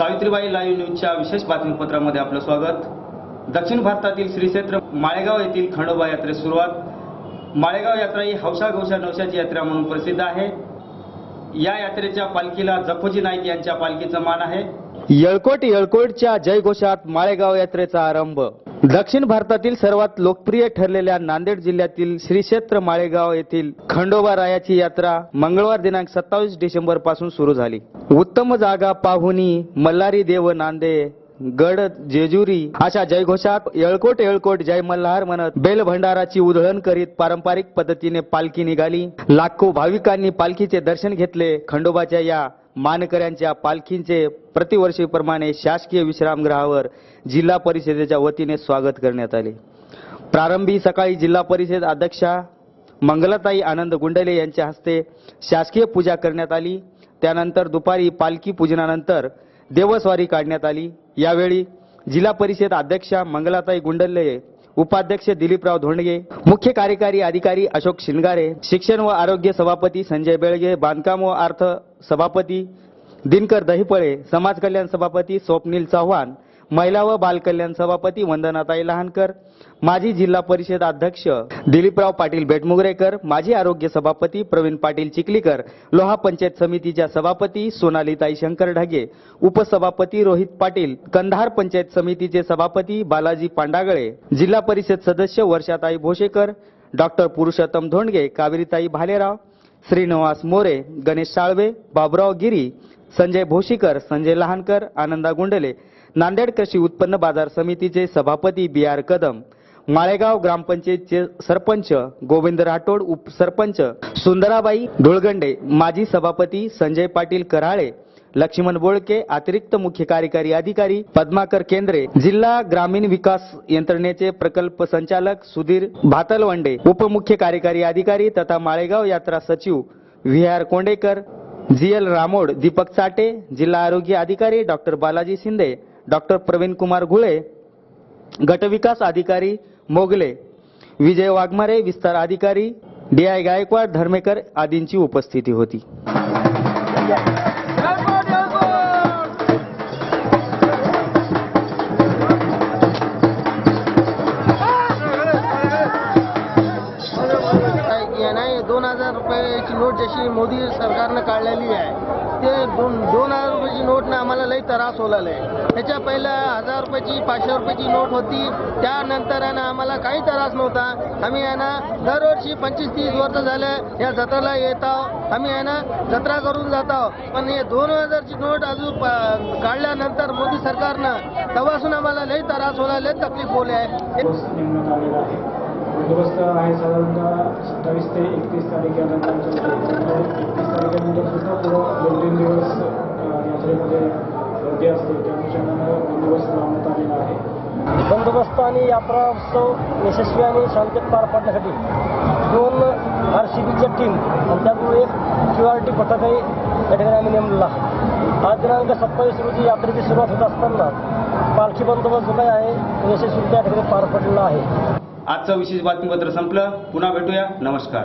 Savitribai live न्यूजच्या विशेष बातमीपत्रामध्ये आपलं स्वागत. दक्षिण भारतातील श्रीक्षेत्र माळेगाव येथील खंडोबा यात्रेस सुरुवात. माळेगाव यात्रा ही हौसा गौशा नवशाची यात्रा म्हणून प्रसिद्ध आहे. या यात्रेच्या पालखीला जखोजी नाईक यांच्या पालखीचं मान आहे. येळकोट येळकोटच्या जयघोषात माळेगाव यात्रेचा आरंभ. दक्षिण भारतातील सर्वात लोकप्रिय ठरलेल्या नांदेड जिल्ह्यातील श्री क्षेत्र माळेगाव येथील खंडोबा रायाची यात्रा मंगळवार दिनांक सत्तावीस डिसेंबरपासून सुरू झाली. उत्तम जागा पाहुणी मल्हारी देव नांदे गड जेजुरी अशा जयघोषात येळकोट येळकोट जय मल्हार म्हणत बेल भंडाराची उधळण करीत पारंपरिक पद्धतीने पालखी निघाली. लाखो भाविकांनी पालखीचे दर्शन घेतले. खंडोबाच्या या मानकऱ्यांच्या पालखींचे प्रतिवर्षीप्रमाणे शासकीय विश्रामगृहावर जिल्हा परिषदेच्या वतीने स्वागत करण्यात आले. प्रारंभी सकाळी जिल्हा परिषद अध्यक्षा मंगलाताई आनंद गुंडले यांच्या हस्ते शासकीय पूजा करण्यात आली. त्यानंतर दुपारी पालखी पूजनानंतर देवस्वारी काढण्यात आली. यावेळी जिल्हा परिषद अध्यक्षा मंगलाताई गुंडल्ले उपाध्यक्ष दिलीपराव धोंडगे मुख्य कार्यकारी अधिकारी अशोक शिंगारे शिक्षण व आरोग्य सभापती संजय बेळगे बांधकाम व अर्थ सभापती दिनकर दहिपळे समाज कल्याण सभापती स्वप्नील चव्हाण महिला व बालकल्याण सभापती वंदनाताई लहानकर माजी जिल्हा परिषद अध्यक्ष दिलीपराव पाटील बेटमुगरेकर माजी आरोग्य सभापती प्रवीण पाटील चिखलीकर लोहा पंचायत समितीच्या सभापती सोनालीताई शंकर ढगे उपसभापती रोहित पाटील कंधार पंचायत समितीचे सभापती बालाजी पांडागळे जिल्हा परिषद सदस्य वर्षाताई भोसेकर डॉक्टर पुरुषोत्तम धोंडगे कावेरीताई भालेराव श्रीनिवास मोरे गणेश साळवे बाबुराव गिरी संजय भोशीकर संजय लहानकर आनंदा गुंडले नांदेड कृषी उत्पन्न बाजार समितीचे सभापती बी आर कदम माळेगाव ग्रामपंचायतचे सरपंच गोविंद राठोड उपसरपंच सुंदराबाई धुळगंडे माजी सभापती संजय पाटील कराळे लक्ष्मण बोळके अतिरिक्त मुख्य कार्यकारी अधिकारी पद्माकर केंद्रे जिल्हा ग्रामीण विकास यंत्रणेचे प्रकल्प संचालक सुधीर भातलवंडे उपमुख्य कार्यकारी अधिकारी तथा माळेगाव यात्रा सचिव V R Kondekar G L Ramod Deepak Chate जिल्हा आरोग्य अधिकारी डॉक्टर बालाजी शिंदे डॉक्टर प्रवीण कुमार घुळे गटविकास अधिकारी मोगले विजय वाघमारे विस्तार अधिकारी डी आय गायकवाड धर्मेकर आदींची उपस्थिती होती. नाही दोन हजार रुपयाची नोट जशी मोदी सरकारनं काढलेली आहे ते दोन दोन हजार रुपयाची नोटनं आम्हाला लई त्रास होलाय आहे त्याच्या पहिल्या हजार रुपयाची पाचशे रुपयाची नोट होती. त्यानंतर आहे ना आम्हाला काही त्रास नव्हता. आम्ही आहे ना दरवर्षी पंचवीस तीस वर्ष झालं या जत्रेला येत आहो. आम्ही आहे ना जत्रा करून जात आहो. पण हे दोन हजारची नोट अजून प- काढल्यानंतर मोदी सरकारनं तेव्हापासून आम्हाला लई त्रास होला लई तकलीफ होली आहे. बंदोबस्त आहे. साधारणतः सत्तावीस ते एकतीस तारीख या बंदोबस्त आणि यात्रा उत्सव यशस्वी आणि शांततेत पार पाडण्यासाठी दोन आर सी बीच्या टीम आणि त्यामुळे एक क्यू आर टी पथकही या ठिकाणी आम्ही नेमलेला आहे आज दिनांक सत्तावीस रोजी यात्रेची सुरुवात होत असताना पालखी बंदोबस्त जो काही आहे यशस्वी त्या ठिकाणी पार पडलेला आहे. आजचं विशेष बातमीपत्र संपलं. पुन्हा भेटूया. नमस्कार.